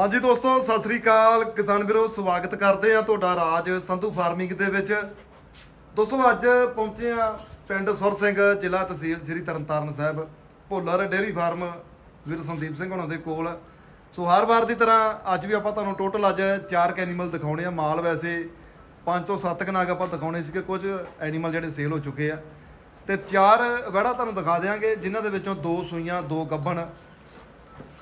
ਹਾਂਜੀ ਦੋਸਤੋ, ਸਤਿ ਸ੍ਰੀ ਅਕਾਲ। ਕਿਸਾਨ ਵੀਰੋ, ਸਵਾਗਤ ਕਰਦੇ ਆ ਤੁਹਾਡਾ ਰਾਜ ਸੰਧੂ ਫਾਰਮਿੰਗ ਦੇ ਵਿੱਚ। ਦੋਸਤੋ, ਅੱਜ ਪਹੁੰਚੇ ਆ ਪਿੰਡ ਸੁਰ ਸਿੰਘ, ਜ਼ਿਲ੍ਹਾ ਤਹਿਸੀਲ ਸ੍ਰੀ ਤਰਨਤਾਰਨ ਸਾਹਿਬ, ਭੋਲਰ ਡੇਅਰੀ ਫਾਰਮ, ਵੀਰ ਸੰਦੀਪ ਸਿੰਘ ਹੁਣਾਂ ਦੇ ਕੋਲ। ਸੋ, ਹਰ ਵਾਰ ਦੀ ਤਰ੍ਹਾਂ ਅੱਜ ਵੀ ਆਪਾਂ ਤੁਹਾਨੂੰ ਟੋਟਲ ਅੱਜ ਚਾਰ ਕ ਐਨੀਮਲ ਦਿਖਾਉਣੇ ਆ। ਮਾਲ ਵੈਸੇ 5 ਤੋਂ 7 ਕ ਨਾਗ ਆਪਾਂ ਦਿਖਾਉਣੇ ਸੀਗੇ, ਕੁਝ ਐਨੀਮਲ ਜਿਹੜੇ ਸੇਲ ਹੋ ਚੁੱਕੇ ਆ। ਤੇ ਚਾਰ ਵੜਾ ਤੁਹਾਨੂੰ ਦਿਖਾ ਦੇਾਂਗੇ ਜਿਨ੍ਹਾਂ ਦੇ ਵਿੱਚੋਂ ਦੋ ਸੂਈਆਂ, ਦੋ ਗੱਭਣ।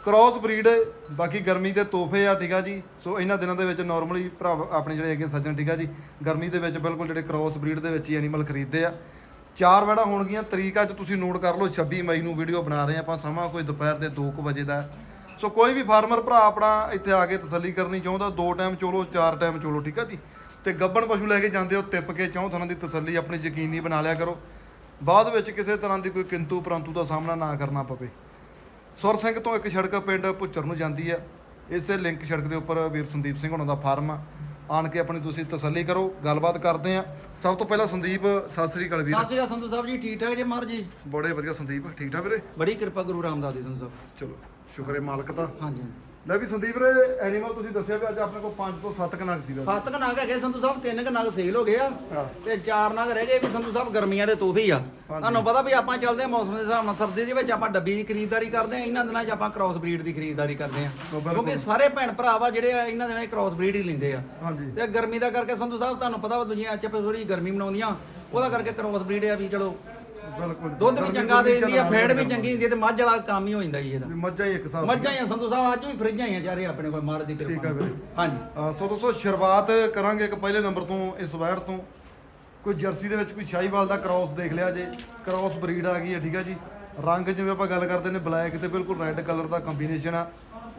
ਕ੍ਰਾਸ ਬਰੀਡ, ਬਾਕੀ ਗਰਮੀ ਦੇ ਤੋਹਫੇ ਆ, ਠੀਕ ਆ ਜੀ। ਸੋ ਇਹਨਾਂ ਦਿਨਾਂ ਦੇ ਵਿੱਚ ਨਾਰਮਲੀ ਭਰਾ ਆਪਣੇ ਜਿਹੜੇ ਹੈਗੇ ਸੱਜਣ, ਠੀਕ ਆ ਜੀ। ਗਰਮੀ ਦੇ ਵਿੱਚ ਬਿਲਕੁਲ ਜਿਹੜੇ ਕ੍ਰਾਸ ਬਰੀਡ ਦੇ ਵਿੱਚ ਹੀ ਐਨੀਮਲ ਖਰੀਦਦੇ ਆ। ਚਾਰ ਵੜਾ ਹੋਣਗੀਆਂ, ਤਰੀਕ 'ਚ ਤੁਸੀਂ ਨੋਟ ਕਰ ਲਓ 26 ਮਈ ਨੂੰ ਵੀਡੀਓ ਬਣਾ ਰਹੇ ਆ ਆਪਾਂ, ਸਮਾਂ ਕੋਈ ਦੁਪਹਿਰ ਦੇ 2 ਵਜੇ ਦਾ। ਸੋ ਕੋਈ ਵੀ ਫਾਰਮਰ ਭਰਾ ਆਪਣਾ ਇੱਥੇ ਆ ਕੇ ਤਸੱਲੀ ਕਰਨੀ ਚਾਹੁੰਦਾ, ਦੋ ਟਾਈਮ ਚੋਲੋ, ਚਾਰ ਟਾਈਮ ਚੋਲੋ, ਠੀਕ ਆ ਜੀ। ਤੇ ਗੱਬਣ ਪਸ਼ੂ ਲੈ ਕੇ ਜਾਂਦੇ ਹੋ ਟਿੱਪ ਕੇ ਚੌਂ ਥਾਂ ਦੀ ਤਸੱਲੀ ਆਪਣੀ ਯਕੀਨੀ ਬਣਾ ਲਿਆ ਕਰੋ। ਬਾਅਦ ਵਿੱਚ ਕਿਸੇ ਤਰ੍ਹਾਂ ਦੀ ਕੋਈ ਕਿੰਤੂ ਪਰੰਤੂ ਦਾ ਸਾਹਮਣਾ ਨਾ ਕਰਨਾ ਪਵੇ। ਸੁਰ ਸਿੰਘ ਤੋਂ ਇੱਕ ਸੜਕ ਪਿੰਡ ਭੁੱਚਰ ਨੂੰ ਜਾਂਦੀ ਹੈ ਇਸੇ ਲਿੰਕ ਸੜਕ ਦੇ ਉੱਪਰ ਵੀਰ ਸੰਦੀਪ ਸਿੰਘ ਹੁਣਾਂ ਦਾ ਫਾਰਮ ਆ। ਆਣ ਕੇ ਆਪਣੀ ਤੁਸੀਂ ਤਸੱਲੀ ਕਰੋ ਗੱਲਬਾਤ ਕਰਦੇ ਆ। ਸਭ ਤੋਂ ਪਹਿਲਾਂ ਸੰਦੀਪ ਸਤਿ ਸ੍ਰੀ ਅਕਾਲ ਵੀਰ। ਸਤਿ ਸ਼੍ਰੀ ਅਕਾਲ ਸੰਧੂ ਸਾਹਿਬ ਜੀ ਠੀਕ ਠਾਕ ਜੀ ਮਹਾਰ ਜੀ? ਬੜੇ ਵਧੀਆ ਸੰਦੀਪ ਠੀਕ ਠਾਕ ਵੀਰੇ? ਬੜੀ ਕਿਰਪਾ ਗੁਰੂ ਰਾਮਦਾਸ ਦੀ ਸੰਧੂ ਸਾਹਿਬ। ਚਲੋ ਸ਼ੁਕਰ ਹੈ ਮਾਲਕ ਦਾ। ਹਾਂਜੀ। ਲੈ ਵੀ ਸੰਦੀਪ ਵੀਰੇ ਐਨੀਮਲ ਤੁਸੀਂ ਦੱਸਿਆ ਵੀ ਅੱਜ ਆਪਣੇ ਕੋਲ 5 ਤੋਂ 7 ਕਨਾਕ ਸੀਗਾ ਸੱਤ ਕ ਨਗ ਹੈਗੇ ਸੰਧੂ ਸਾਹਿਬ ਤਿੰਨ ਕ ਨਗ ਸੇਲ ਹੋ ਗਏ ਆ। ਹਾਂ। ਤੇ ਚਾਰ ਨਗ ਰਹਿ ਗਏ ਵੀ ਸੰਧੂ ਸਾਹਿਬ ਗਰਮੀਆਂ ਦੇ ਤੋਹਫੇ ਹੀ ਆ। ਤੁਹਾਨੂੰ ਪਤਾ ਵੀ ਆਪਾਂ ਚੱਲਦੇ ਆ ਮੌਸਮ ਦੇ ਹਿਸਾਬ ਨਾਲ ਸਰਦੀ ਦੇ ਵਿੱਚ ਆਪਾਂ ਡੱਬੀ ਦੀ ਖਰੀਦਦਾਰੀ ਕਰਦੇ ਆ ਇਹਨਾਂ ਦਿਨਾਂ 'ਚ ਆਪਾਂ ਕ੍ਰਾਸ ਬਰੀਡ ਦੀ ਖਰੀਦਦਾਰੀ ਕਰਦੇ ਆ ਬਿਲਕੁਲ। ਕਿਉਂਕਿ ਸਾਰੇ ਭੈਣ ਭਰਾ ਵਾ ਜਿਹੜੇ ਆ ਇਹਨਾਂ ਦਿਨਾਂ 'ਚ ਕ੍ਰਾਸ ਬਰੀਡ ਹੀ ਲੈਂਦੇ ਆ। ਹਾਂਜੀ। ਤੇ ਗਰਮੀ ਦਾ ਕਰਕੇ ਸੰਧੂ ਸਾਹਿਬ ਤੁਹਾਨੂੰ ਪਤਾ ਵਾ ਦੁਨੀਆ ਚ ਥੋੜੀ ਗਰਮੀ ਮਨਾਉਂਦੀਆਂ ਉਹਦਾ ਕਰਕੇ ਕ੍ਰਾਸ ਬਰੀਡ ਆ ਵੀ ਚਲੋ ਬਿਲਕੁਲ। ਦੁੱਧ ਵੀ ਚੰਗਾ ਦੇ ਦਿੰਦੀ ਆ ਫੈਟ ਵੀ ਚੰਗੀ ਹੁੰਦੀ ਆ ਤੇ ਮੱਝ ਵਾਲਾ ਕੰਮ ਹੀ ਹੋ ਜਾਂਦਾ ਜੀ ਇਹਦਾ। ਵੀ ਮੱਝਾਂ ਹੀ ਇੱਕ ਹਿਸਾਬ ਮੱਝਾਂ ਹੀ ਆ ਸੰਧੂ ਸਾਹਿਬ ਅੱਜ ਵੀ ਫਰਿੱਜਾਂ ਹੀ ਆ ਚਾਰੇ ਆਪਣੇ ਕੋਲ ਮਾਰ ਦੀ ਕਿਰਪਾ ਠੀਕ ਆ ਵੀਰੇ। ਹਾਂਜੀ। ਸੋ ਦੋਸਤੋ ਸ਼ੁਰੂਆਤ ਕਰਾਂਗੇ ਇੱਕ ਪਹਿਲੇ ਨੰਬਰ ਤੋਂ ਇਸ ਵੈੜ ਤੋਂ। ਕੋਈ ਜਰਸੀ ਦੇ ਵਿੱਚ ਕੋਈ ਸ਼ਾਹੀਵਾਲ ਦਾ ਕ੍ਰਾਸ ਦੇਖ ਲਿਆ ਜੇ। ਕ੍ਰਾਸ ਬਰੀਡ ਆ ਗਈ ਹੈ ਠੀਕ ਆ ਜੀ। ਰੰਗ ਜਿਵੇਂ ਆਪਾਂ ਗੱਲ ਕਰਦੇ ਨੇ ਬਲੈਕ ਤੇ ਬਿਲਕੁਲ ਰੈੱਡ ਕਲਰ ਦਾ ਕੰਬੀਨੇਸ਼ਨ ਆ।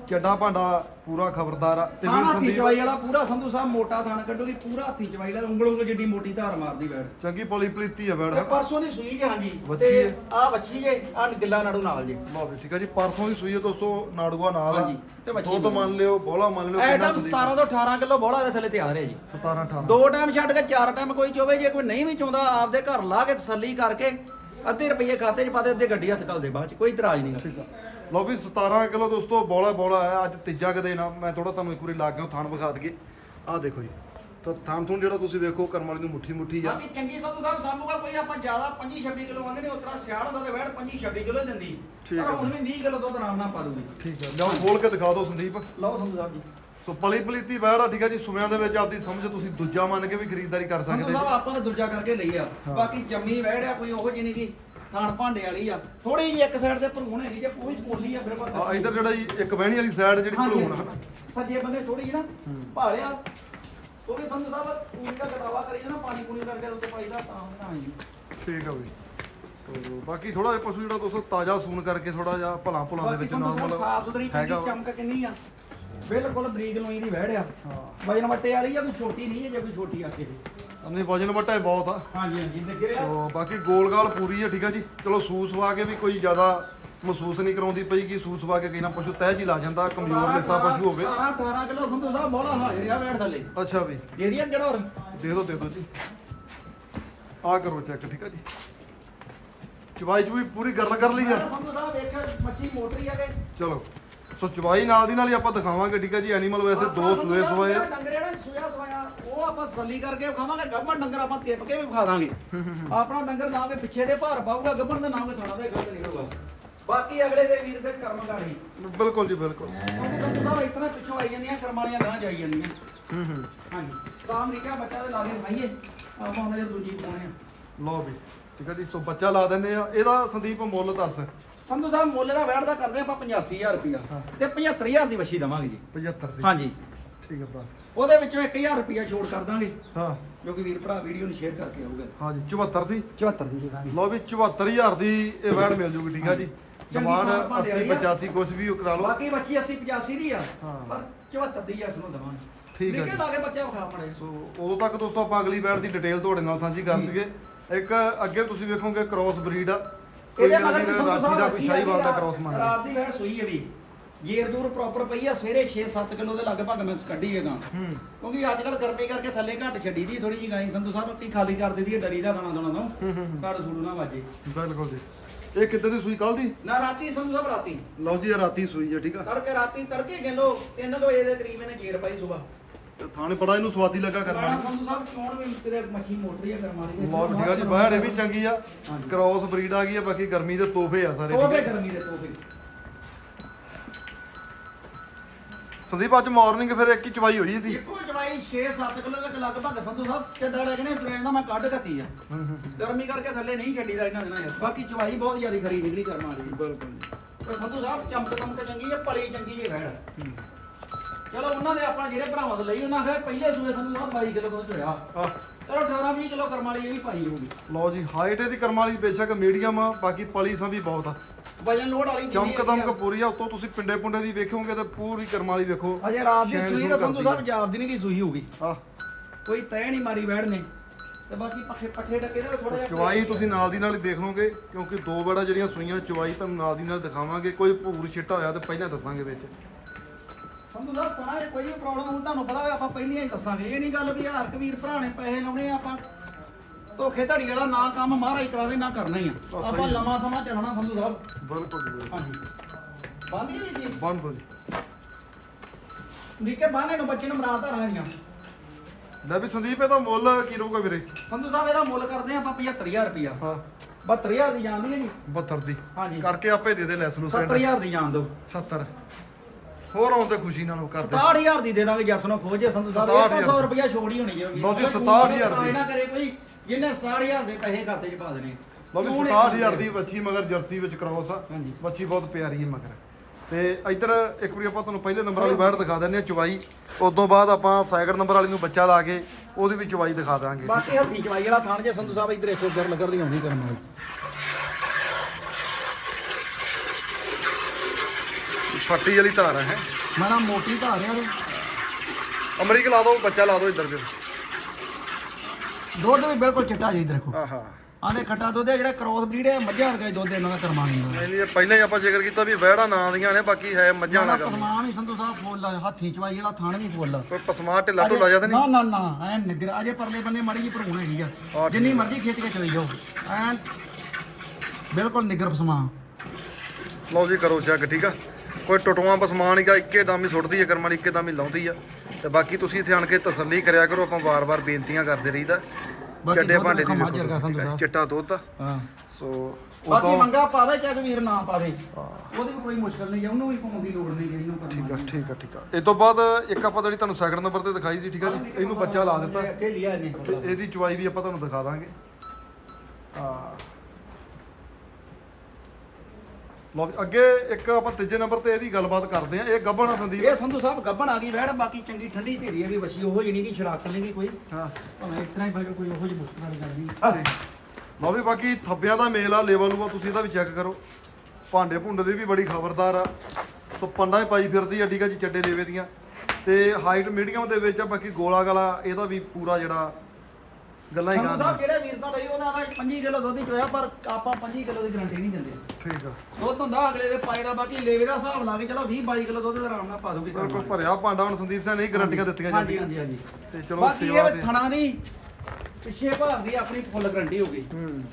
ਚੱਡਾ ਭਾਂਡਾ ਪੂਰਾ ਖਬਰਦਾਰ ਆ। ਤੇ ਹਾਂ ਵੀਰ ਹੱਥੀ ਸੰਦੀਪ ਚਵਾਈ ਵਾਲਾ ਪੂਰਾ ਸੰਧੂ ਸਾਹਿਬ ਮੋਟਾ ਥਣ ਕੱਢੋਗੀ ਪੂਰਾ ਹੱਥੀ ਚਵਾਈ ਵਾਲਾ ਉਂਗਲ ਉਂਗਲ ਜਿੱਡੀ ਮੋਟੀ ਧਾਰ ਮਾਰਦੀ ਬੈੜ ਚੰਗੀ ਪਲੀ ਪਲੀਤੀ ਆ ਤੇ ਪਰਸੋਂ ਦੀ ਸੂਈ ਜੇ ਹਾਂਜੀ। ਵੱਛੀ ਤੇ ਹੈ। ਆ ਬੱਚੀ ਜੇ ਆ ਗਿੱਲਾ ਨਾੜੂ ਨਾਲ ਜੇ। ਲਓ ਵੀ ਠੀਕ ਆ ਜੀ ਪਰਸੋਂ ਦੀ ਸੂਈ ਹੈ ਦੋਸਤੋ ਨਾੜੂਆ ਨਾਲ ਆ। ਹਾਂਜੀ, ਤੇ ਵੱਛੀ ਦੁੱਧ ਮੰਨ ਲਿਓ ਬੋਲਾ ਮੰਨ ਲਿਓ ਐਟਮ ਸੰਦੀਪ? 17 ਤੋਂ 18 ਕਿਲੋ ਬੋਲਾ ਦੇ ਥੱਲੇ ਤਿਆਰ ਹੈ ਜੀ। 17 18 ਦੋ ਟਾਈਮ ਛੱਡ ਕੇ ਚਾਰ ਟਾਈਮ ਕੋਈ ਚੋਵੇ ਜੇ ਕੋਈ ਨਹੀਂ ਵੀ ਚਾਹੁੰਦਾ ਆਪਦੇ ਘਰ ਲਾ ਕੇ ਤਸੱਲੀ ਕਰਕੇ ਅੱਧੇ ਰੁਪਏ ਖਾਤੇ 'ਚ ਪਾ ਦੇ ਅੱਧੇ ਗੱਡੀ ਹੱਥ ਘੱਲ ਦੇ ਬਾਅਦ 'ਚ ਕੋਈ ਇਤਰਾਜ਼ ਨਹੀਂ ਠੀਕ ਆ। ਲਓ ਵੀ 17 ਕਿਲੋ ਦੋਸਤੋ ਬੋਲਾ ਬੋਲਾ ਆਇਆ ਅੱਜ ਤੀਜਾ ਕਦੇ ਨਾ ਮੈਂ ਥੋੜਾ ਤੁਹਾਨੂੰ ਇੱਕ ਵਾਰੀ ਲਾ ਕੇ ਥਾਣ ਵਿਖਾ ਦਈਏ। ਆਹ ਦੇਖੋ ਜੀ ਤਾਂ ਥਾਣ ਥੂਣ ਜਿਹੜਾ ਤੁਸੀਂ ਵੇਖੋ ਕਰਮ ਵਾਲੀ ਨੂੰ ਮੁੱਠੀ ਮੁੱਠੀ ਆ। ਬਾਕੀ ਚੰਗੀ ਸੰਧੂ ਸਾਹਿਬ ਸਾਂਭੂਗਾ ਕੋਈ ਆਪਾਂ ਜ਼ਿਆਦਾ 25 26 ਕਿਲੋ ਆਂਦੇ ਨੇ ਉਤਰਾ ਸਿਆੜ ਹੁੰਦਾ ਤੇ ਵੈੜ 25 26 ਕਿਲੋ ਦਿੰਦੀ। ਠੀਕ ਪਰ ਹੈ। ਹੁਣ ਵੀ 20 ਕਿਲੋ ਦੁੱਧ ਆਰਾਮ ਨਾਲ ਪਾ ਦੂਗੀ। ਠੀਕ ਹੈ ਲਓ ਖੋਲ ਕੇ ਦਿਖਾ ਦਿਓ ਸੰਦੀਪ। ਲਓ ਸੰਧੂ ਸਾਹਿਬ ਜੀ। ਸੋ ਪਲੀ ਪਲੀਤੀ ਵੈੜ ਆ ਠੀਕ ਹੈ ਜੀ। ਸੁਮਿਆਂ ਦੇ ਵਿੱਚ ਆਪਦੀ ਸਮਝ ਤੁਸੀਂ ਦੂਜਾ ਮੰਨ ਕੇ ਵੀ ਖਰੀਦਦਾਰੀ ਕਰ ਸਕਦੇ ਸਾਹਿਬ ਜੀ। ਆਪਾਂ ਤਾਂ ਦੂਜਾ ਕਰਕੇ ਲਈ ਆ। ਬਾਕੀ ਜੰਮੀ ਵੈੜ ਆ ਕੋਈ ਉਹੋ ਜਿਹੀ ਨਹੀਂ ਕਿ ਥਾਣ ਭਾਂਡੇ ਵਾਲੀ ਆ। ਥੋੜੀ ਜਿਹੀ ਇੱਕ ਸਾਈਡ ਤੇ ਭਰੂਣ ਹੈਗੀ ਜੇ ਪੂਰੀ ਪੋਲੀ ਆ ਫਿਰ ਆ ਇਧਰ ਜਿਹੜਾ ਜੀ ਇੱਕ ਬਹਿਣੀ ਵਾਲੀ ਸਾਈਡ ਜਿਹੜੀ ਹਾਂਜੀ, ਭਲੂਣ ਹਨਾ ਸੱਜੇ ਬੰਦੇ ਥੋੜੀ ਜਿਹੀ ਨਾ ਭਾਲਿਆ ਉਹ ਵੀ ਸੰਧੂ ਸਾਹਿਬ ਪੂਰੀ ਦਾ ਕਟਾਵਾ ਕਰੀ ਨਾ ਪਾਣੀ ਪੂਣੀ ਕਰਕੇ ਉੱਤੇ ਪਾਈਦਾ ਤਾਂ ਨਾ ਜੀ ਠੀਕ ਆ ਬਈ। ਸੋ ਬਾਕੀ ਥੋੜਾ ਜਿਹਾ ਪਸ਼ੂ ਜਿਹੜਾ ਦੋਸਤੋ ਤਾਜ਼ਾ ਸੂਣ ਕਰਕੇ ਥੋੜਾ ਜਿਹਾ ਭਲਾ ਭੁਲਾਂ ਦੇ ਬਾਕੀ ਵਿੱਚ ਨਾਰਮਲ ਸਾਫ਼ ਸੁਥਰੀ ਚੰਗੀ ਹੈਗਾ ਵਾ। ਚਮਕ ਕਿੰਨੀ ਆ? ਬਿਲਕੁਲ ਬਰੀਕ ਲੋਈ ਦੀ ਵਹਿੜ ਆ। ਹਾਂ ਵਜਨ ਵੱਟੇ ਵਾਲੀ ਆ ਕੋਈ ਛੋਟੀ ਨਹੀਂ ਹੈ ਜੇ ਕੋਈ ਛੋਟੀ ਆ ਕੇ। ਨਹੀਂ ਵਜਨ ਵਟਾ ਬਹੁਤ ਆ। ਹਾਂਜੀ ਹਾਂਜੀ ਲੱਗੇ ਰਿਹਾ ਸੋ ਬਾਕੀ ਗੋਲ ਗਾਲ ਪੂਰੀ ਹੈ ਠੀਕ ਆ ਜੀ। ਚਲੋ ਸੂਸ ਵਾ ਕੇ ਵੀ ਕੋਈ ਜ਼ਿਆਦਾ ਮਹਿਸੂਸ ਨਹੀਂ ਕਰਾਉਂਦੀ ਪਈ ਕਿ ਸੂਸ ਵਾ ਕੇ ਕਈ ਨਾ ਪਸ਼ੂ ਤਹਿ ਜੀ ਲਾ ਜਾਂਦਾ ਕਮਜ਼ੋਰ ਲਿੱਸਾ ਪਸ਼ੂ ਹੋਵੇ 17 18 ਕਿਲੋ ਸੰਧੂ ਸਾਹਿਬ ਬੋਲਾ ਹਾਜ਼ਰ ਆ ਵਹਿੜ ਥੱਲੇ ਅੱਛਾ ਵੀ। ਦੇ ਦੀਆਂ ਕਿਹੜਾ ਹੋਰ? ਦੇ ਦਿਓ ਦੇ ਦਿਓ ਜੀ। ਆ ਕਰੋ ਚੈੱਕ ਠੀਕ ਆ ਜੀ। ਚਵਾਈ ਚੂਈ ਪੂਰੀ ਗਰਲ ਕਰ ਲਈ ਆ। ਸੰਧੂ ਸਾਹਿਬ ਵੇਖਿਓ ਮੱਛੀ ਮੋਟਰੀ ਆ ਗਏ ਚਲੋ। ਸੋ ਚਵਾਈ ਨਾਲ ਦੀ ਨਾਲ ਹੀ ਆਪਾਂ ਦਿਖਾਵਾਂਗੇ ਠੀਕ ਆ ਜੀ? ਐਨੀਮਲ ਵੈਸੇ ਦੋ ਸੂਏ ਸੋਏ ਆ ਡੰਗਰ ਜਿਹੜਾ ਸੂਆ ਸਵਾਇਆ ਉਹ ਆਪਾਂ ਸੱਲੀ ਕਰਕੇ ਖਾਵਾਂਗੇ ਗੱਭਣ ਡੰਗਰ ਆਪਾਂ ਤਿਪ ਕੇ ਵੀ ਵਿਖਾ ਦਾਂਗੇ। ਆਪਣਾ ਡੰਗਰ ਨਾ ਕੇ ਪਿੱਛੇ ਦੇ ਭਾਰ ਪਾਊਗਾ ਗੱਭਣ ਦੇ ਨਾਮ ਥਾਣਾ ਦੇ ਗਲਤ ਨਹੀਂ ਹੋਊਗਾ। ਬਾਕੀ ਅਗਲੇ ਦੇ ਵੀਰ ਦੇ ਕਰਮ ਗਾੜੀ ਬਿਲਕੁਲ ਜੀ ਬਿਲਕੁਲ। ਸਾਹਿਬ ਇਤਨਾ ਪਿੱਛੋਂ ਆਈ ਜਾਂਦੀਆਂ ਕਰਮਾਲੀਆਂ ਗਾਂ ਜਾਈ ਜਾਂਦੀਆਂ। ਹੂੰ ਹੂੰ। ਹਾਂਜੀ। ਤਾਂ ਅਮਰੀਕਾ ਬੱਚਾ ਦੇ ਲਾਗੇ ਖਾਈਏ ਆਪਾਂ ਉਹਨਾਂ ਦੇ ਦੂਜੀ ਪਾਉਣੇ ਆ। ਲਓ ਵੀ ਠੀਕ ਆ ਜੀ? ਸੋ ਬੱਚਾ ਲਾ ਦਿੰਦੇ ਆ। ਇਹਦਾ ਸੰਦੀਪ ਮੁੱਲ ਦੱਸ। ਸੰਧੂ ਸਾਹਿਬ ਮੁੱਲ ਦਾ ਵੈੜ ਦਾ ਕਰਦੇ ਆਪਾਂ 85000 ਰੁਪਿਆ ਤੇ 75000 ਦੀ ਵਛੀ ਦਵਾਂਗੇ ਜੀ। 75 ਦੀ। ਹਾਂਜੀ। ਠੀਕ ਆ ਭਰਾ। ਉਹਦੇ ਵਿੱਚੋਂ 1000 ਰੁਪਿਆ ਛੋੜ ਕਰ ਦਾਂਗੇ। ਹਾਂ। ਜੋ ਕਿ ਵੀਰ ਭਰਾ ਵੀਡੀਓ ਨੂੰ ਸ਼ੇਅਰ ਕਰਕੇ ਆਊਗਾ। ਹਾਂਜੀ 74 ਦੀ। 74 ਦੀ ਦੇ ਦਾਂਗੇ। ਲਓ ਵੀ 74000 ਦੀ ਇਹ ਵੈੜ ਮਿਲ ਜੂਗੀ ਠੀਕ ਆ ਜੀ। ਡਿਮਾਂਡ ਥਾਂ ਭਾਂਡੇ 80 ਵਾਲੀ ਆ। 85 ਕੁਝ ਵੀ ਕਰਾ ਲਓ। ਬਾਕੀ ਬੱਚੀ 80 85 ਦੀ ਆ। ਹਾਂ। ਪਰ 74 ਦੀ ਆ ਇਸ ਨੂੰ ਦਵਾਂਗੇ। ਠੀਕ ਆ ਨਿੱਕੇ। ਲਾ ਕੇ ਬੱਚਾ ਵਿਖਾ ਮੜੇ ਸੋ ਉਦੋਂ ਤੱਕ ਦੋਸਤੋ ਆਪਾਂ ਅਗਲੀ ਵੈੜ ਦੀ ਡਿਟੇਲ ਤੁਹਾਡੇ ਨਾਲ ਸਾਂਝੀ ਕਰ ਦਈਏ। ਇੱਕ ਅੱਗੇ ਤੁਸੀਂ ਵੇਖੋਗੇ ਕ੍ਰਾਸ ਬਰੀਡ ਆ। ਇਹਦੇ ਮਗਰ ਵੀ ਰਾਠੀ ਸਾਹਿਬ ਦਾ ਸ਼ਾਹੀਵਾਲ ਦਾ ਆ ਕ੍ਰਾਸ ਮੰਨ ਰਾਤ ਦੀ ਵੈੜ ਸੂਈ ਹੈ ਵੀ। ਜੇਰ ਦੂਰ ਪ੍ਰੋਪਰ ਪਈ ਆ ਸਵੇਰੇ 6-7 ਕਿਲੋ ਦੇ ਲਗਭਗ ਮੈਂ ਕੱਢੀ ਹੈਗਾ ਹੂੰ। ਕਿਉਂਕਿ ਅੱਜ ਕੱਲ ਗਰਮੀ ਕਰਕੇ ਥੱਲੇ ਘੱਟ ਛੱਡੀ ਦੀ ਥੋੜੀ ਜਿਹੀ ਗਾਈ। ਸੰਧੂ ਸਾਹਿਬ ਕੀ ਖਾਲੀ ਕਰ ਦਿੱਤੀ ਹੈ ਡਰੀ ਦਾ ਦਾਣਾ ਦਾਣਾ ਤੋਂ। ਘੜ ਸੂੜੂ ਨਾ ਵਾਜੇ ਬਿਲਕੁਲ ਜੀ। ਇਹ ਕਿੱਦਾਂ ਦੀ ਸੂਈ ਕੱਲ ਦੀ? ਨਾ ਰਾਤੀ ਸੰਧੂ ਸਾਹਿਬ ਰਾਤੀ। ਲਓ ਜੀ ਇਹ ਰਾਤੀ ਸੂਈ ਹੈ ਠੀਕ ਆ। ਤੜਕੇ ਰਾਤੀ ਤੜਕੇ ਗਿਲੋ 3 ਵਜੇ ਦੇ ਕਰੀਬ ਇਹਨੇ ਚੇਰ ਪਾਈ ਸਵੇਰ ਤੇ ਥਾਣੇ ਬੜਾ ਇਹਨੂੰ ਸਵਾਦੀ ਲੱਗਾ ਵਾਲੀ ਸੰਧੂ ਸਾਹਿਬ ਚੋਣ ਵੀ ਕਿਤੇ ਮੱਛੀ ਮੋਟਰੀ ਆ ਕਰਮਾਲੀ ਲਓ ਠੀਕ ਆ ਜੀ ਬਾਹੜੇ ਵੀ ਚੰਗੀ ਆ। ਕ੍ਰੋਸ ਬਰੀਡ ਆ ਗਈ ਆ ਬਾਕੀ ਗਰਮੀ ਦੇ ਤੋਹਫੇ ਆ ਸਾਰੇ। ਤੋਹਫੇ ਆ। ਗਰਮੀ ਦੇ ਤੋਹਫੇ। ਸੰਦੀਪ ਅੱਜ ਮਾਰਨਿੰਗ ਫਿਰ ਇੱਕ ਹੀ ਚਵਾਈ ਹੋਈ ਸੀ। ਇੱਕੋ ਚਵਾਈ 6-7 ਕਿਲੋ ਤੱਕ ਲਗਭਗ ਸੰਧੂ ਸਾਹਿਬ। ਚੱਡਾ ਰਹਿ ਗਏ ਨੇ ਦਾ ਮੈਂ ਕੱਢ ਘੱਤੀ ਆ। ਗਰਮੀ ਕਰਕੇ ਥੱਲੇ ਨਹੀਂ ਛੱਡੀਦਾ ਇਹਨਾਂ ਦਿਨਾਂ 'ਚ ਬਾਕੀ ਚਵਾਈ ਬਹੁਤ ਜ਼ਿਆਦਾ ਖਰੀ ਨਿਕਲੀ ਕਰਨ ਵਾਲੀ। ਬਿਲਕੁਲ ਤੇ ਸੰਧੂ ਸਾਹਿਬ ਚਮਕ ਚਮਕ ਚੰਗੀ ਹੈ ਪਲੀ ਚੰਗੀ ਜੇ ਵੈੜ ਚਲੋ ਉਹਨਾਂ ਦੇ ਆਪਾਂ ਜਿਹੜੇ ਭਰਾਵਾਂ ਤੋਂ ਲਈ ਉਹਨਾਂ ਆਖਿਆ ਪਹਿਲੇ ਸੂਏ ਸੰਧੂ ਸਾਹਿਬ 22 ਕਿਲੋ ਦੁੱਧ ਚੜਿਆ। ਆ ਚਲੋ 18 20 ਕਿਲੋ ਕਰਮ ਵਾਲੀ ਇਹ ਵੀ ਪਾਈ ਹੋਊਗੀ। ਲਓ ਜੀ ਹਾਈਟ ਇਹਦੀ ਕਰਮ ਵਾਲੀ ਬੇਸ਼ੱਕ ਮੀਡੀਅਮ ਆ ਬਾਕੀ ਪਲੀ ਸਾਂ ਵੀ ਬਹੁਤ ਆ। ਵਜਨ ਲੋਡ ਵਾਲੀ ਜਿੰਨੀ ਚਮਕ ਹੈਗੀ ਆ। ਦਮਕ ਪੂਰੀ ਆ ਉੱਤੋਂ ਤੁਸੀਂ ਪਿੰਡੇ ਪੁੰਡੇ ਦੀ ਵੇਖੋਗੇ ਤੇ ਪੂਰੀ ਕਰਮ ਵਾਲੀ ਵੇਖੋ। ਅਜੇ ਰਾਤ ਦੀ ਸ਼ੈਨ ਸੂਈ ਦਾ ਸੰਧੂ ਸਾਹਿਬ ਜਾਬ ਦੀ ਨਹੀਂ ਦੀ ਸੂਈ ਹੋਊਗੀ। ਆ ਕੋਈ ਤੈ ਨਹੀਂ ਮਾਰੀ ਵੈੜ ਨੇ। ਤੇ ਬਾਕੀ ਪੱਠੇ ਪੱਠੇ ਡੱਕੇ ਦੇ ਥੋੜਾ ਜਿਹਾ ਚਵਾਈ ਤੁਸੀਂ ਨਾਲ ਦੀ ਨਾਲ ਹੀ ਦੇਖ ਲਓਗੇ ਕਿਉਂਕਿ ਦੋ ਬੜਾ ਜਿਹੜੀਆਂ ਸੂਈਆਂ ਚਵਾਈ ਤੁਹਾਨੂੰ ਨਾਲ ਦੀ ਨਾਲ ਦਿਖਾਵਾਂਗੇ। ਕੋਈ ਭੂਰ ਛਿੱਟਾ ਹੋਇਆ ਤੇ ਪਹਿਲਾਂ ਦੱਸਾਂਗੇ ਵਿੱਚ। ਸੰਧੂ ਸਾਹਿਬ ਕੋਣਾ ਕੋਈ ਵੀ ਪ੍ਰੋਬਲਮ ਹੋਊ ਤੁਹਾਨੂੰ ਪਤਾ ਵੇ ਆਪਾਂ ਪਹਿਲੀਆਂ ਹੀ ਦੱਸਾਂਗੇ। ਇਹ ਨਹੀਂ ਗੱਲ ਵੀ ਹਰ ਕਬੀਰ ਭਰਾ ਨੇ ਪੈਸੇ ਲਾਉਣੇ ਆ ਆਪਾਂ। ਧੋਖੇ ਧੜੀ ਵਾਲਾ ਨਾ ਕੰਮ ਮਹਾਰਾਜ ਕਰਾਵੇ ਨਾ ਕਰਨਾ ਹੀ ਆ। ਆਪਾਂ। ਲੰਮਾ ਸਮਾਂ ਚੱਲਣਾ ਸੰਧੂ ਸਾਹਿਬ। ਬਿਲਕੁਲ ਜੀ। ਹਾਂਜੀ। ਬੰਦ ਨਹੀਂ ਜੀ ਬੰਦ ਹੋ ਜੀ ਨਿੱਕੇ ਬਾਹਨੇ ਨੂੰ ਬੱਚੇ ਨੂੰ ਮਰਾਦ ਧਾਰਾਂ ਦੀਆਂ ਲੈ ਵੀ ਸੰਦੀਪ ਇਹਦਾ ਮੁੱਲ ਕੀ ਰਹੂਗਾ ਵੀਰੇ? ਸੰਧੂ ਸਾਹਿਬ ਇਹਦਾ ਮੁੱਲ ਕਰਦੇ ਆ ਆਪਾਂ 75000 ਰੁਪਿਆ ਹਾਂ। 72000 ਦੀ ਜਾਂਦੀ ਹੈ ਜੀ। 72 ਦੀ। ਹਾਂਜੀ। ਕਰਕੇ ਆਪੇ ਦੇ ਦੇ ਲੈਸ ਨੂੰ ਸੈਂਡ 70000 ਦੀ ਜਾਣ ਦਿਓ। 70 ਹੋਰ ਆਉਣ ਤੇ ਖੁਸ਼ੀ ਨਾਲ ਉਹ ਕਰਦੇ। 67000 ਦੀ ਦੇ ਦਾਂਗੇ ਜੱਸ ਨੂੰ ਖੋਜੇ ਸੰਧੂ ਸਾਹਿਬ 67,000 100 ਰੁਪਿਆ ਛੋੜ ਹੀ ਹੋਣੀ ਹੈ ਲਓ ਜੀ, 67,000 ਰੁਪਏ ਨਾ ਕਰੇ ਕੋਈ ਜਿਹਨੇ 67000 ਦੇ ਪੈਸੇ ਖਾਤੇ 'ਚ ਪਾ ਦੇਣੇ। ਲਓ ਵੀ ਕਿਉਂ ਨੀ 67000 ਖਾਂਦੇ? ਦੀ ਵੱਛੀ ਮਗਰ ਜਰਸੀ ਵਿੱਚ ਕ੍ਰੋਸ ਆ। ਵੱਛੀ ਬਹੁਤ ਪਿਆਰੀ ਹੈ ਮਗਰ। ਤੇ ਇੱਧਰ ਇੱਕ ਵਾਰੀ ਆਪਾਂ ਤੁਹਾਨੂੰ ਪਹਿਲੇ ਨੰਬਰ ਵਾਲੀ ਬੈਠ ਦਿਖਾ ਦਿੰਦੇ ਆ ਚਵਾਈ ਉਸ ਤੋਂ ਬਾਅਦ ਆਪਾਂ ਸੈਕਿੰਡ ਨੰਬਰ ਵਾਲੀ ਨੂੰ ਬੱਚਾ ਲਾ ਕੇ ਉਹਦੀ ਵੀ ਚਵਾਈ ਦਿਖਾ ਦਾਂਗੇ। ਬਾਕੀ ਹੱਥੀ ਚਵਾਈ ਵਾਲਾ ਥਾਣ ਜੇ ਸੰਧੂ ਸਾਹਿਬ ਇੱਧਰ ਦੇਖੋ ਗਰ ਲੱਗਰ ਦੀ ਆਉਂਦੀ ਕਰਨ ਫੱਟੀ ਵਾਲੀ ਧਾਰ ਹੈ ਮੈਂ ਨਾ ਮੋਟੀ ਧਾਰ ਆ ਅਮਰੀਕ ਲਾ ਦਿਓ ਬੱਚਾ ਲਾ ਦਿਓ ਇੱਧਰ ਫਿਰ। ਦੁੱਧ ਵੀ ਬਿਲਕੁਲ ਚਿੱਟਾ ਜੀ ਇੱਧਰ ਦੇਖੋ। ਆਹਾ। ਆਂਦੇ ਖੱਟਾ ਦੁੱਧ ਹੈ ਜਿਹੜਾ ਕ੍ਰੋਸ ਬਰੀਡ ਹੈ ਮੱਝਾਂ ਵਰਗਾ ਹੀ ਦੁੱਧ ਇਹਨਾਂ ਦਾ ਕਰਮਾਨੀ ਦਾ ਨਹੀਂ ਨਹੀਂ ਇਹ ਪਹਿਲਾਂ ਹੀ ਆਪਾਂ ਜ਼ਿਕਰ ਕੀਤਾ ਵੀ ਵਹਿੜਾ ਨਾਂ ਦੀਆਂ ਨੇ ਬਾਕੀ ਹੈ ਮੱਝਾਂ ਨਾ ਕੰਮ। ਪਸਮਾਨ ਹੀ ਸੰਧੂ ਸਾਹਿਬ ਫੁੱਲ ਆ, ਹੱਥੀ ਚਵਾਈ ਵਾਲਾ ਥਾਣ ਵੀ ਫੁੱਲ ਆ। ਕੋਈ ਪਸਮਾ ਢਿੱਲਾ ਢੁੱਲਾ ਜ਼ਿਆਦਾ ਨਹੀਂ? ਨਾ ਨਾ ਨਾ ਐ ਨਿਗਰ ਅਜੇ ਪਰਲੇ ਬੰਨੇ ਮੜੀ ਜੀ ਭਰੂਣ ਹੈਗੀ ਆ। ਜਿੰਨੀ ਮਰਜ਼ੀ ਖਿੱਚ ਕੇ ਚੋਈ ਜਾਓ। ਐ ਬਿਲਕੁਲ ਨਿਗਰ ਪਸਮਾ ਲਓ ਜੀ ਕਰੋ ਚੈੱਕ ਠੀਕ ਆ? ਕੋਈ ਟੁੱਟਵਾਂ ਪਸਮਾਨ ਹੀਗਾ ਇੱਕੇ ਦਮ ਹੀ ਸੁੱਟਦੀ ਹੈ ਕਰਮ ਵਾਲੀ ਇੱਕੇ ਦਮ ਹੀ ਲਾਉਂਦੀ ਆ। ਤੇ ਬਾਕੀ ਤੁਸੀਂ ਇੱਥੇ ਆਣ ਕੇ ਤਸੱਲੀ ਕਰਿਆ ਕਰੋ ਆਪਾਂ ਵਾਰ-ਵਾਰ ਬੇਨਤੀਆਂ ਕਰਦੇ ਰਹੀਦਾ। ਬਾਕੀ ਚੱਡੇ ਭਾਂਡੇ ਦੀ ਤੁਸੀਂ। ਚਿੱਟਾ ਦੁੱਧ। ਆ। ਹਾਂ। ਸੋ ਬਾਕੀ ਉਦੋਂ ਮੰਗਾ ਪਾਵੇ ਚਾਹੇ ਵੀਰ ਨਾ ਪਾਵੇ। ਉਹਦੀ ਵੀ ਕੋਈ ਮੁਸ਼ਕਲ ਨਹੀਂ ਹੈ ਉਹਨੂੰ ਵੀ ਪਾਉਣ ਦੀ ਲੋੜ ਨਹੀਂ ਇਹਨੂੰ ਠੀਕ ਕਰਨਾ ਆ ਠੀਕ ਆ ਠੀਕ ਆ। ਇਸ ਤੋਂ ਬਾਅਦ ਇੱਕ ਆਪਾਂ ਜਿਹੜੀ ਤੁਹਾਨੂੰ ਸੈਕਿੰਡ ਨੰਬਰ ਤੇ ਦਿਖਾਈ ਸੀ ਠੀਕ ਆ ਜੀ ਇਹਨੂੰ ਬੱਚਾ ਲਾ ਦਿੱਤਾ। ਅੱਗੇ ਲਿਆ ਇਹਨੇ। ਤੇ ਇਹਦੀ ਚਵਾਈ ਵੀ ਆਪਾਂ ਤੁਹਾਨੂੰ ਦਿਖਾ ਦਾਂਗੇ। ਆ ਲਓ ਵੀ ਅੱਗੇ ਇੱਕ ਆਪਾਂ ਤੀਜੇ ਨੰਬਰ ਤੇ ਇਹਦੀ ਗੱਲਬਾਤ ਕਰਦੇ ਆ ਇਹ ਗੱਬਣ ਆ ਸੰਦੀਪ। ਇਹ ਸੰਧੂ ਸਾਹਿਬ ਗੱਬਣ ਆ ਗਈ ਵੈੜ ਬਾਕੀ ਚੰਗੀ ਠੰਡੀ ਧੀਰੀ ਵੀ ਵਸੀ ਉਹੋ ਜਿਹੀ ਨਹੀਂ ਕਿ ਛੜਾਕ ਲੈਂਗੀ ਕੋਈ। ਹਾਂ। ਭਾਵੇਂ ਤਰ੍ਹਾਂ ਹੀ ਭਾਵੇਂ ਕੋਈ ਉਹੋ ਜਿਹੀ ਮੁਸ਼ਕਲ ਵਾਲੀ ਗੱਲ ਨਹੀਂ ਲਓ ਵੀ ਬਾਕੀ ਥੱਬਿਆਂ ਦਾ ਮੇਲ ਆ ਲੈਵਲ ਨੂੰ ਤੁਸੀਂ ਇਹਦਾ ਵੀ ਚੈੱਕ ਕਰੋ। ਭਾਂਡੇ ਭੁੰਡੇ ਦੀ ਵੀ ਬੜੀ ਖਬਰਦਾਰ ਆ। ਸੋ ਪੰਡਾਂ 'ਚ ਪਾਈ ਫਿਰਦੀ ਆ ਠੀਕ ਆ ਜੀ ਚੱਡੇ ਦੇਵੇ ਦੀਆਂ। ਤੇ ਹਾਈਟ ਮੀਡੀਅਮ ਦੇ ਵਿੱਚ ਆ ਬਾਕੀ ਗੋਲਾ ਗਲਾ ਇਹਦਾ ਵੀ ਪੂਰਾ ਜਿਹੜਾ ਗੱਲਾਂ ਹੀ ਕਰਦੇ ਜਿਹੜੇ ਵੀਰ ਤੋਂ ਲਈ ਉਹਨਾਂ ਦਾ 25 ਕਿਲੋ ਦੁੱਧ ਹੀ ਚੋਇਆ ਪਰ ਆਪਾਂ 25 ਕਿਲੋ ਦੀ ਗਾਰੰਟੀ ਨਹੀਂ ਦਿੰਦੇ। ਠੀਕ ਆ। ਦੁੱਧ ਹੁੰਦਾ ਅਗਲੇ ਦੇ ਪਾਏ ਦਾ ਬਾਕੀ ਲੇਵੇ ਦਾ ਹਿਸਾਬ ਲਾ ਕੇ ਚਲੋ 20 22 ਕਿਲੋ ਦੁੱਧ ਦਾ ਆਰਾਮ ਨਾਲ ਪਾ ਦੋਗੇ ਬਿਲਕੁਲ ਭਰਿਆ ਭਾਂਡਾ ਹੁਣ ਸੰਦੀਪ ਸਿੰਘ ਨੇ ਹੀ ਗਰੰਟੀਆਂ ਦਿੱਤੀਆਂ ਹਾਂਜੀ ਜਾਂਦੀਆਂ। ਹਾਂਜੀ ਹਾਂਜੀ। ਤੇ ਚਲੋ ਬਾਕੀ ਸੇਵਾ ਇਹ ਦੇ ਥਣਾ ਦੀ ਪਿੱਛੇ ਭਾਗ ਦੀ ਆਪਣੀ ਫੁੱਲ ਗਾਰੰਟੀ ਹੋ ਗਈ। ਹੂੰ।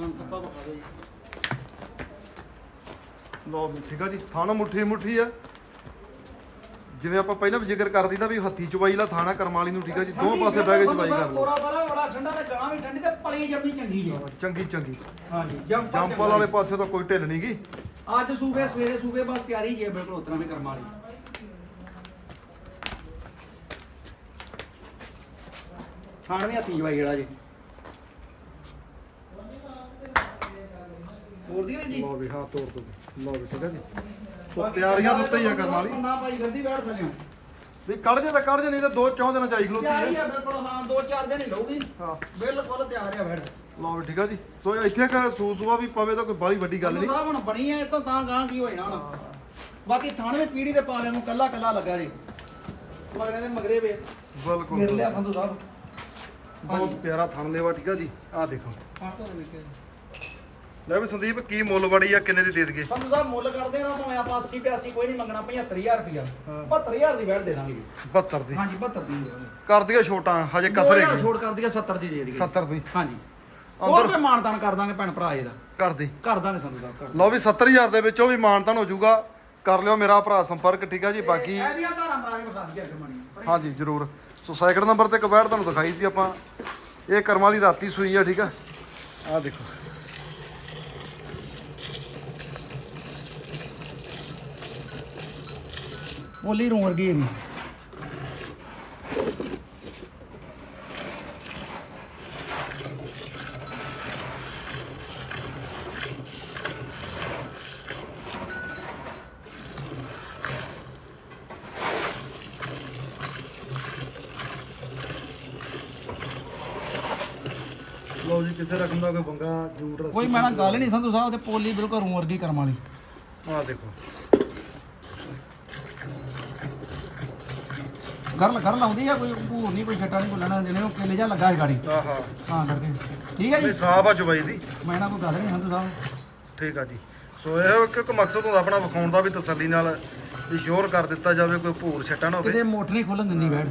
ਹਾਂ ਕੱਪਾ ਬਖਾ ਦਿਓ ਜੀ। ਵੀ ਠੀਕ ਆ ਜੀ ਥਾਣਾ ਮੁੱਠੀ ਮੁੱਠੀ ਆ। ਜਿਵੇਂ ਆਪਾਂ ਪਹਿਲਾਂ ਵੀ ਜ਼ਿਕਰ ਕਰ ਦਿੱਤਾ ਵੀ ਹੱਥੀ ਚਵਾਈ ਲਾ ਥਾਣਾ ਕਰਮਾਲੀ ਨੂੰ ਠੀਕ ਆ ਜੀ ਦੋ ਠੰਡੀ ਪਾਸੇ ਬਹਿ ਕੇ ਚਵਾਈ ਕਰ ਲਓ। ਤੋਰਾ ਤਾਰਾ ਬੜਾ ਠੰਡਾ ਤੇ ਗਾਂ ਵੀ ਠੰਡੀ ਤੇ ਪਲੀ ਜੰਮੀ ਚੰਗੀ ਚੰਗੀ ਚੰਗੀ। ਹਾਂਜੀ ਜੰਪਲ ਵਾਲੇ ਪਾਸੇ ਤਾਂ ਕੋਈ ਢਿੱਲ ਨਹੀਂ ਗੀ। ਅੱਜ ਸੂਬੇ ਸਵੇਰੇ ਸੂਬੇ ਬਸ ਤਿਆਰੀ ਜੀ ਹੈ ਬਿਲਕੁਲ ਉਤਰਾਂ ਵੀ ਕਰਮ ਵਾਲੀ ਖਾਣ ਵੀ ਹੱਥੀ ਜਵਾਈ ਜਿਹੜਾ ਜੀ। ਹੋਰ ਦੀ ਨਹੀਂ ਜੀ? ਲਓ ਵੀ ਹਾਂ ਤੋੜ ਦੋ। ਲਓ ਵੀ ਠੀਕ ਆ ਜੀ। ਸੋ ਤਿਆਰੀਆਂ ਦੇ ਉੱਤੇ ਹੀ ਆ ਕਰਮਾਲੀ ਨਾ ਭਾਈ ਗੱਦੀ ਬੈਠ ਥੱਲੇ ਵੀ ਕੱਢ ਜੇ ਤਾਂ ਕੱਢ ਜੇ ਨਹੀਂ ਤਾਂ ਦੋ ਚੌਂ ਦਿਨਾਂ ਚਾਈ ਖਲੋਤੀ ਤਿਆਰੀ ਹੈ। ਆ ਬਿਲਕੁਲ ਹਾਂ ਦੋ ਚਾਰ ਦਿਨ ਹੀ ਲਊਗੀ। ਹਾਂ। ਬਿਲਕੁਲ ਤਿਆਰ ਆ ਬੈਠ। ਲਓ ਵੀ ਠੀਕ ਆ ਜੀ। ਸੋ ਇੱਥੇ ਇੱਕ ਸੂਸੂਆ ਵੀ ਪਵੇ ਤਾਂ ਕੋਈ ਬਾਲੀ ਵੱਡੀ ਗੱਲ ਨਹੀਂ। ਸਾਹਿਬ ਹੁਣ ਬਣੀ ਐ ਤੋਂ ਤਾਂ ਗਾਂ ਕੀ ਹੋਏ ਨਾ ਹੁਣ। ਬਾਕੀ ਥਾਣੇ ਦੇ ਪੀੜੀ ਦੇ ਪਾਲਿਆਂ ਨੂੰ ਕੱਲਾ ਕੱਲਾ ਲੱਗਾ ਜੀ। ਮਗਰੇ ਦੇ ਮਗਰੇ ਵੇ। ਬਿਲਕੁਲ। ਮਿਲ ਲਿਆ ਸੰਧੂ ਸਾਹਿਬ। ਬਹੁਤ ਪਿਆਰਾ ਥਣ ਲੇਵਾ ਠੀਕ ਆ ਜੀ। ਆਹ ਦੇਖੋ। ਹਾਂ ਤੋਂ ਵੇਖੇ ਲੈ ਵੀ ਸੰਦੀਪ ਕੀ ਮੁੱਲ ਬੜੀ ਆ ਕਿੰਨੇ ਦੀ ਦੇ ਦਈਏ? ਸੰਧੂ ਸਾਹਿਬ ਮੁੱਲ ਕਰਦੇ ਨਾ ਭਾਵੇਂ ਆਪਾਂ 80 85 ਕੋਈ ਨਹੀਂ ਮੰਗਣਾ 75000 ਰੁਪਇਆ ਹਾਂ। 72000 ਦੀ ਬੈਠ ਦੇ ਦਾਂਗੇ 72 ਦੀ। ਹਾਂਜੀ 72 ਦੀ ਦੇ ਕਰ ਦਈਏ ਛੋਟਾ ਹਜੇ ਕਸਰ ਦੋ ਹੈਗੀ ਛੋੜ ਕਰ ਦਈਏ 70 ਦੀ ਦੇ ਦਈਏ। 70 ਦੀ। ਹਾਂਜੀ। ਹੋਰ ਅੰਦਰ ਕੋਈ ਮਾਨਤਾਨ ਕਰ ਦਾਂਗੇ ਭੈਣ ਭਰਾ ਇਹਦਾ। ਕਰਦੀ ਕਰ ਦਾਂਗੇ ਸੰਧੂ ਸਾਹਿਬ ਕਰ ਲਓ ਵੀ 70000 ਦੇ ਵਿੱਚੋਂ ਵੀ ਮਾਨਤਾਨ ਹੋ ਜਾਊਗਾ। ਕਰ ਲਿਓ ਮੇਰਾ ਭਰਾ ਸੰਪਰਕ ਠੀਕ ਆ ਜੀ? ਬਾਕੀ ਇਹਦੀਆਂ ਧਾਰਾਂ ਮਾਰ ਕੇ ਵਿਖਾ ਦਈਏ ਹਾਂਜੀ ਜਰੂਰ। ਸੋ ਸੈਕਿੰਡ ਨੰਬਰ ਤੇ ਕਬੈੜ ਤੁਹਾਨੂੰ ਦਿਖਾਈ ਸੀ ਆਪਾਂ। ਇਹ ਕਰਮ ਵਾਲੀ ਰਾਤੀ ਸੂਈ ਆ ਠੀਕ ਆ? ਆ ਦੇਖੋ। ਬੋਲੀ ਰੂੰ ਵਰਗੀ ਇਹ ਵੀ ਲਓ ਜੀ ਕਿਸੇ ਰਕਮ ਦਾ ਕੋਈ ਬੰਗਾ ਜੂਟ ਰੱਸੀ ਕੋਈ ਮੈਂ ਨਾ ਗੱਲ ਨਹੀਂ। ਸੰਧੂ ਸਾਹਿਬ ਤੇ ਪੋਲੀ ਬਿਲਕੁਲ ਰੂੰ ਵਰਗੀ ਕਰਮ ਵਾਲੀ। ਆ ਦੇਖੋ। ਘਰ ਘਰ ਲਾਉਂਦੀ ਆ ਕੋਈ ਭੂਰ ਨਹੀਂ ਕੋਈ ਛੱਟਾ ਨਹੀਂ ਕੋਈ ਲੈਣਾ ਜਿਹਨੇ ਉਹ ਕੇਲੇ ਜਾ ਲੱਗਾ ਹੈ ਗਾੜੀ। ਆਹਾ ਤਾਂ ਕਰਕੇ ਠੀਕ ਹੈ ਜੀ? ਸਾਫ਼ ਆ ਚੁਬਾਈ ਦੀ। ਮੈਂ ਨਾ ਕੋਈ ਗੱਲ ਨਹੀਂ ਸੰਧੂ ਸਾਹਿਬ। ਠੀਕ ਆ ਜੀ। ਸੋ ਇਹ ਇੱਕ ਇੱਕ ਮਕਸਦ ਹੁੰਦਾ ਆਪਣਾ ਵਿਖਾਉਣ ਦਾ ਵੀ ਤਸੱਲੀ ਨਾਲ ਇਸ਼ੋਰ ਕਰ ਦਿੱਤਾ ਜਾਵੇ ਕੋਈ ਭੂਰ ਛੱਟਾ ਨਾ ਹੋਵੇ। ਕਿਤੇ ਮੋਟ ਨਹੀਂ ਖੋਲਣ ਦਿੰਦੀ ਬੈੜ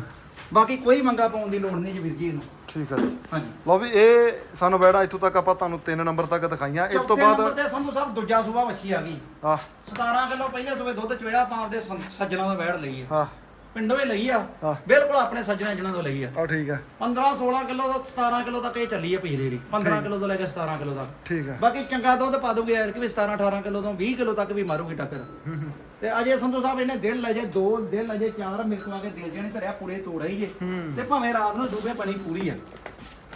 ਬਾਕੀ ਕੋਈ ਮੰਗਾ ਪਾਉਣ ਦੀ ਲੋੜ ਨਹੀਂ ਜੀ ਵੀਰ ਜੀ ਇਹਨੂੰ। ਠੀਕ ਆ ਜੀ। ਹਾਂਜੀ। ਲਓ ਵੀ ਇਹ ਸਾਨੂੰ ਬੈੜਾ ਇੱਥੋਂ ਤੱਕ ਆਪਾਂ ਤੁਹਾਨੂੰ ਤਿੰਨ ਨੰਬਰ ਤੱਕ ਦਿਖਾਈਆਂ। ਇਸ ਤੋਂ ਬਾਅਦ ਤੇ ਸੰਧੂ ਸਾਹਿਬ ਦੂਜਾ ਸੂਬਾ ਵੱਛੀ ਆ ਗਈ। ਆ 17 ਕਿਲੋ ਪਹਿਲੇ ਸੂਬੇ ਦੁੱਧ ਚੋਇਆ ਆਪਾਂ ਆਪਦੇ ਸੱਜਣਾ ਤੋਂ ਬੈੜ ਲਈ ਹਾਂ। ਪਿੰਡੋਂ ਹੀ ਲਈ ਆ। ਹਾਂ। ਬਿਲਕੁਲ ਆਪਣੇ ਸੱਜਣਾ ਜਿਹਨਾਂ ਤੋਂ ਲਈ ਆ। ਆ ਠੀਕ ਆ। 15 16 ਕਿਲੋ ਤੋਂ 17 ਕਿਲੋ ਤੱਕ ਇਹ ਚੱਲੀ ਆ ਪਿਛਲੇ ਦੀ। 15 ਕਿਲੋ ਤੋਂ ਲੈ ਕੇ 17 ਕਿਲੋ ਤੱਕ। ਠੀਕ ਆ। ਬਾਕੀ ਚੰਗਾ ਦੁੱਧ ਪਾ ਦੂਗੇ ਯਾਰ ਕਿ ਵੀ 17 18 ਕਿਲੋ ਤੋਂ 20 ਕਿਲੋ ਤੱਕ ਵੀ ਮਾਰੂਗੀ ਟੱਕਰ। ਤੇ ਅਜੇ ਸੰਧੂ ਸਾਹਿਬ ਇਹਨੇ ਦਿਨ ਲੈ ਜੇ ਦੋ ਦਿਨ ਲੈ ਜੇ ਚਾਰ ਮਿਲਕਵਾ ਕੇ ਦੇ ਦੇਣੇ ਧਰਿਆ ਪੂਰੇ ਤੋੜਾ ਹੀ ਜੇ। ਤੇ ਭਾਵੇਂ ਰਾਤ ਨੂੰ ਡੂਬੇ ਬਣੀ ਪੂਰੀ ਆ।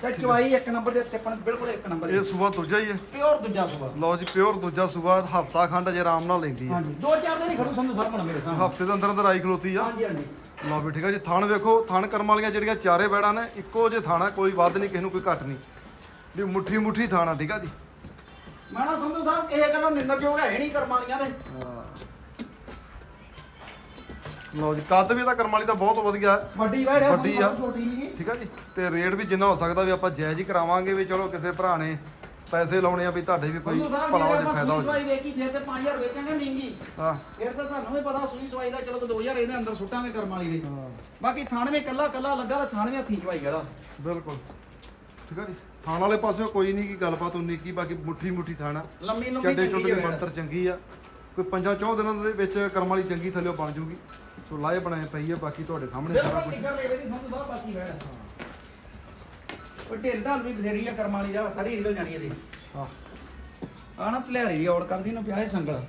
ਤੇ ਚਵਾਈ ਇੱਕ ਨੰਬਰ ਦੇ ਟਿੱਪਣ ਬਿਲਕੁਲ ਇੱਕ ਨੰਬਰ ਇਹ ਸੂਬਾ ਦੂਜਾ ਹੀ ਹੈ। ਪਿਓਰ ਦੂਜਾ ਸੁਭਾ ਲਓ ਜੀ ਪਿਓਰ ਦੂਜਾ ਸੂਬਾ ਹਫਤਾ ਖੰਡ ਜੇ ਆਰਾਮ ਨਾਲ ਲੈਂਦੀ ਹੈ। ਹਾਂਜੀ ਦੋ ਚਾਰ ਦਿਨ ਹੀ ਖੜੂ ਸੰਧੂ ਸਾਹਿਬ ਹੁਣ ਮੇਰੇ ਸਾਹਮਣੇ। ਹਫ਼ਤੇ ਦੇ ਅੰਦਰ ਅੰਦਰ ਆਈ ਖਲੋਤੀ ਆ। ਹਾਂਜੀ ਹਾਂਜੀ। ਲਓ ਵੀ ਠੀਕ ਆ ਜੀ ਥਣ ਵੇਖੋ ਥਣ ਕਰਮ ਵਾਲੀਆਂ ਜਿਹੜੀਆਂ ਚਾਰੇ ਬੈੜਾਂ ਨੇ ਇੱਕੋ ਜੇ ਥਾਣਾ ਕੋਈ ਵੱਧ ਨਹੀਂ ਕਿਸੇ ਨੂੰ ਕੋਈ ਘੱਟ ਨਹੀਂ। ਵੀ ਮੁੱਠੀ ਮੁੱਠੀ ਥਾਣਾ ਠੀਕ ਆ ਜੀ? ਮੈਂ ਨਾ ਸੰਧੂ ਸਾਹਿਬ ਇਹ ਗੱਲੋਂ ਨਿੰਦਰਯੋਗ ਹੈ ਨਹੀਂ ਕਰਮ ਵਾਲੀਆਂ ਦੇ। ਲਓ ਜੀ ਕੱਦ ਵੀ ਇਹਦਾ ਕਰਮ ਵਾਲੀ ਦਾ ਬਹੁਤ ਵਧੀਆ ਹੈ। ਵੱਡੀ ਵੈੜ ਹੈ ਵੱਡੀ ਆ। ਛੋਟੀ ਨਹੀਂ ਠੀਕ ਆ ਜੀ ਤੇ ਰੇਟ ਵੀ ਜਿੰਨਾ ਹੋ ਸਕਦਾ ਵੀ ਆਪਾਂ ਜਾਇਜ਼ ਹੀ ਕਰਾਵਾਂਗੇ ਵੀ ਚਲੋ ਕਿਸੇ ਭਰਾ ਨੇ ਪੈਸੇ ਲਾਉਣੇ ਆ ਵੀ ਤੁਹਾਡੇ ਵੀ ਕੋਈ ਭਲਾ ਹੋ ਜੇ ਫਾਇਦਾ ਹੋ ਜੇ। ਸਵਾਈ ਵੇਖੀ ਫਿਰ ਤੇ 5000 ਵੇਚਾਂਗੇ ਨਹੀਂਗੀ ਹਾਂ। ਫਿਰ ਤਾਂ ਤੁਹਾਨੂੰ ਵੀ ਪਤਾ ਸੂਈ ਸਵਾਈ ਦਾ ਚਲੋ 2000 ਇਹਦੇ ਅੰਦਰ ਸੁੱਟਾਂਗੇ ਕਰਮ ਵਾਲੀ ਦੇ। ਹਾਂ, ਬਾਕੀ ਥਾਣਵੇਂ ਕੱਲਾ ਕੱਲਾ ਲੱਗਾ ਤੇ ਥਾਣਵੇਂ ਹੱਥੀਂ ਚਵਾਈ ਗੜਾ ਬਿਲਕੁਲ। ਠੀਕ ਆ ਜੀ ਥਾਣ ਵਾਲੇ ਪਾਸਿਓਂ ਕੋਈ ਨਹੀਂ ਕੀ ਗੱਲਬਾਤ ਉਨੀ ਕੀ ਬਾਕੀ ਮੁੱਠੀ ਮੁੱਠੀ ਥਾਣਾ। ਲੰਮੀ ਲੰਮੀ ਚੱਡੇ ਚੰਗੀ ਚੁੱਡੇ ਦੀ ਹੈ। ਬਣਤਰ ਚੰਗੀ ਆ। ਕੋਈ ਪੰਜਾਂ ਚੌਂ ਦਿਨਾਂ ਦੇ ਵਿੱਚ ਕਰਮ ਵਾਲੀ ਚੰਗੀ ਥੱਲੇ ਬਣ ਜੂਗੀ। ਸੋ ਲਾਏ ਬਣਾਏ ਪਈ ਆ ਬਾਕੀ ਤੁਹਾਡੇ ਸਾਹਮਣੇ ਸਾਰਾ ਕੁਝ ਸੰਧੂ ਸਾਹਿਬ ਬਾਕੀ ਵੈੜ ਉਹ ਢਿੱਲ ਢਾਲ ਵੀ ਬਥੇਰੀ ਆ ਕਰਮ ਵਾਲੀ ਦਾ ਸਾਰੀ ਨਿਕਲ ਜਾਣੀ ਇਹਦੀ। ਹਾਂ। ਆ ਨਾ ਤਲਿਆਰੀ ਔੜ ਕਰਦੀ ਨਾ ਪਿਆ ਇਹ ਸੰਗਲ।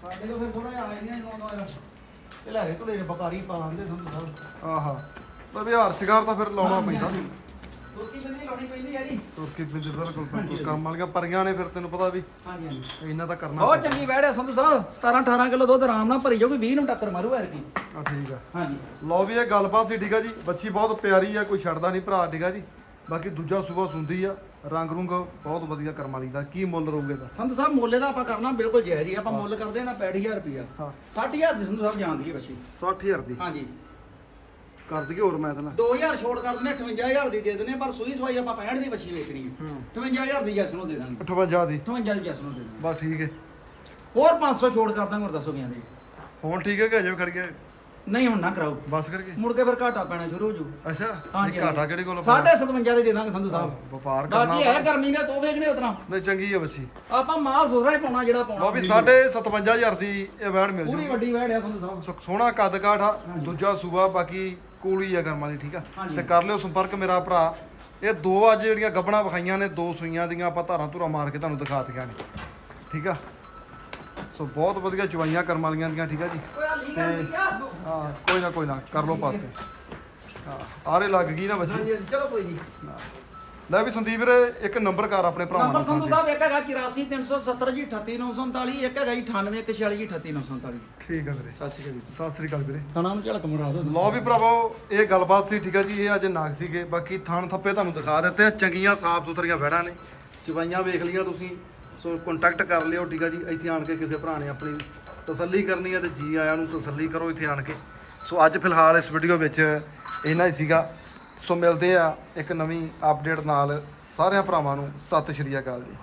ਸਾਡੇ ਤੋਂ ਫਿਰ ਥੋੜਾ ਜਿਹਾ ਆ ਜਾਂਦੀਆਂ ਨੌ ਨੌ ਤਲਿਆਰੇ ਤੁਲੇ ਬਕਾਰੀ ਪਾ ਆਂਦੇ ਸੰਧੂ ਸਾਹਿਬ ਆਹਾ। ਪਰ ਵਿਹਾਰ ਸ਼ਿਕਾਰ ਤਾਂ ਫਿਰ ਲਾਉਣਾ ਪੈਂਦਾ। ਰੋਟੀ ਬੰਦੀ ਲਾਉਣੀ ਪੈਂਦੀ ਹੈ ਜੀ। ਤੁਰਕੀ ਬਿੰਦ ਬਿਲਕੁਲ ਬਿਲਕੁਲ ਕਰਮ ਵਾਲੀਆਂ ਪਰੀਆਂ ਨੇ ਫਿਰ ਤੈਨੂੰ ਪਤਾ ਵੀ ਹਾਂਜੀ ਹਾਂਜੀ। ਇੰਨਾ ਤਾਂ ਕਰਨਾ ਬਹੁਤ ਚੰਗੀ ਵੈੜ ਹੈ ਸੰਧੂ ਸਾਹਿਬ। 17 18 ਕਿਲੋ ਦੁੱਧ ਆਰਾਮ ਨਾਲ ਭਰੀ ਜਾਊਗੀ 20 ਨੂੰ ਟੱਕਰ ਮਾਰੂ ਐਰ ਕੀ ਆ ਠੀਕ ਆ। ਹਾਂਜੀ। ਲਓ ਵੀ ਇਹ ਗੱਲਬਾਤ ਸੀ ਠੀਕ ਆ ਜੀ। ਬੱਚੀ ਬਹੁਤ ਪਿਆਰੀ ਆ ਕੋਈ ਛੱਡਦਾ ਨਹੀਂ ਭਰਾ ਠੀਕ ਆ ਜੀ। ਬਾਕੀ ਦੂਜਾ ਸੂਬਾ ਸੁੰਦੀ ਆ। ਰੰਗ ਰੁੰਗ ਬਹੁਤ ਵਧੀਆ ਕਰਮ ਵਾਲੀ ਦਾ। ਕੀ ਮੁੱਲ ਰਹੂਗੇ ਦਾ ਸੰਧੂ ਸਾਹਿਬ ਮੁੱਲੇ ਦਾ ਆਪਾਂ ਕਰਨਾ ਬਿਲਕੁਲ ਜਾਇਜ਼ ਹੀ ਆਪਾਂ ਮੁੱਲ ਕਰਦੇ ਨਾ 65000 ਰੁਪਿਆ ਹਾਂ। 60000 ਦੀ ਸੰਧੂ ਸਾਹਿਬ ਜਾਣਦੀ ਹੈ ਬੱਚੀ। 60000 ਦੀ? ਹਾਂਜੀ। ਕਰ ਦਈਏ ਹੋਰ ਮੈਂ ਤਾਂ 2000 ਛੋੜ ਕਰ ਦਿੰਦੇ 58000 ਦੀ ਦੇ ਦਿੰਦੇ ਪਰ ਸੂਈ ਸਵਾਈ ਆਪਾਂ 65 ਦੀ ਬੱਚੀ ਵੇਚਣੀ ਹੈ। ਹੂੰ। 58000 ਦੀ ਜੈਸ ਨੂੰ ਦੇ ਦਾਂਗੇ। 58 ਦੀ। 58 ਦੀ ਜੈਸ ਨੂੰ ਦੇ ਦਾਂਗੇ। ਬਸ ਠੀਕ ਹੈ। ਹੋਰ 500 ਛੋੜ ਕਰ ਦਾਂਗੇ ਹੋਰ ਦੱਸੋ ਕਿਆਂ ਦੀ। ਹੁਣ ਠੀਕ ਹੈ ਕਿ ਅਜੇ ਖੜ ਗਿਆ ਨਹੀਂ ਹੁਣ ਨਾ ਕਰਾਓ। ਬਸ ਕਰ ਗਏ ਮੁੜ ਕੇ ਫਿਰ ਘਾਟਾ ਪੈਣਾ ਸ਼ੁਰੂ ਹੋ ਜੂ ਅੱਛਾ ਹਾਂਜੀ, ਘਾਟਾ ਕਿਹੜੇ ਕੋਲ ਸਾਢੇ 57 ਦੇ ਦੇ ਦਾਂਗੇ ਸੰਧੂ ਸਾਹਿਬ। ਵਪਾਰ ਕਰਨਾ ਬਾਕੀ ਹੈ ਗਰਮੀ ਦਾ ਤੋ ਵੇਖਣੇ ਉਤਰਾ? ਨਹੀਂ ਚੰਗੀ ਹੈ ਬੱਚੀ। ਆਪਾਂ ਮਾਲ ਸੁਧਰਾ ਹੀ ਪਾਉਣਾ ਜਿਹੜਾ ਪਾਉਣਾ। ਸਾਢੇ 57000 ਦੀ ਇਹ ਵੈੜ ਮਿਲ ਪੂਰੀ ਜੂ ਵੱਡੀ ਵੈੜ ਆ ਸੰਧੂ ਸਾਹਿਬ। ਸੋਹਣਾ ਕੱਦ ਕਾਠ। ਦੂਜਾ ਸੂਬਾ ਬਾਕੀ ਕੂਲੀ ਆ ਕਰਮ ਵਾਲੀ ਠੀਕ ਆ। ਤੇ ਕਰ ਲਿਓ ਸੰਪਰਕ ਮੇਰਾ ਭਰਾ। ਇਹ ਦੋ ਅੱਜ ਜਿਹੜੀਆਂ ਗੱਬਣਾ ਵਿਖਾਈਆਂ ਨੇ ਦੋ ਸੂਈਆਂ ਦੀਆਂ ਆਪਾਂ ਧਾਰਾਂ ਧੁਰਾ ਮਾਰ ਕੇ ਤੁਹਾਨੂੰ ਦਿਖਾ ਦਿੱਤੀਆਂ ਨੇ। ਠੀਕ ਆ? ਸੋ ਬਹੁਤ ਵਧੀਆ ਚਵਾਈਆਂ ਕਰਮ ਵਾਲੀਆਂ ਦੀਆਂ ਠੀਕ ਆ ਜੀ? ਤੇ- ਹਾਂ ਕੋਈ ਨਾ ਕੋਈ ਨਾ ਕਰ ਲਓ ਪਾਸੇ। ਹਾਂ ਆਰੇ ਲੱਗ ਗਈ ਨਾ ਬੱਚੀ ਚਲੋ ਕੋਈ ਨਹੀਂ ਲੈ ਵੀ ਸੰਦੀਪ ਵੀਰੇ ਇੱਕ ਨੰਬਰ ਕਰ ਆਪਣੇ ਭਰਾਵਾਂ ਨੰਬਰ ਨਾਲ ਸੰਧੂ। ਸਾਹਿਬ ਇੱਕ ਹੈਗਾ 84370 ਜੀ 38939 ਇੱਕ ਹੈਗਾ ਜੀ 9846 ਜੀ 38939 ਠੀਕ ਆ ਵੀਰੇ ਸਤਿ ਸ਼੍ਰੀ ਅਕਾਲ ਜੀ ਸਤਿ ਸ੍ਰੀ ਅਕਾਲ ਵੀਰੇ। ਥਾਣਾ ਨੂੰ ਝਲਕ ਮਰਾ ਦੋ ਲਓ ਵੀ ਭਰਾਵੋ ਇਹ ਗੱਲਬਾਤ ਸੀ ਠੀਕ ਹੈ ਜੀ ਇਹ ਅੱਜ ਨਾਗ ਸੀਗੇ। ਬਾਕੀ ਥਣ ਥੱਪੇ ਤੁਹਾਨੂੰ ਦਿਖਾ ਦਿੱਤੇ ਆ ਚੰਗੀਆਂ ਸਾਫ਼ ਸੁਥਰੀਆਂ ਵਹਿੜਾਂ ਨੇ। ਚਵਾਈਆਂ ਵੇਖ ਲਈਆਂ ਤੁਸੀਂ ਸੋ ਕੰਟੈਕਟ ਕਰ ਲਿਓ ਠੀਕ ਹੈ ਜੀ। ਇੱਥੇ ਆਣ ਕੇ ਕਿਸੇ ਭਰਾ ਨੇ ਆਪਣੀ ਤਸੱਲੀ ਕਰਨੀ ਹੈ ਤੇ ਜੀ ਆਇਆਂ ਨੂੰ ਤਸੱਲੀ ਕਰੋ ਇੱਥੇ ਆਣ ਕੇ। ਸੋ ਅੱਜ ਫਿਲਹਾਲ ਇਸ ਵੀਡੀਓ ਵਿੱਚ ਇੰਨਾ ਹੀ ਸੀਗਾ। ਸੋ ਮਿਲਦੇ ਆ ਇੱਕ ਨਵੀਂ ਅਪਡੇਟ ਨਾਲ ਸਾਰਿਆਂ ਭਰਾਵਾਂ ਨੂੰ ਸਤਿ ਸ਼੍ਰੀ ਅਕਾਲ ਜੀ।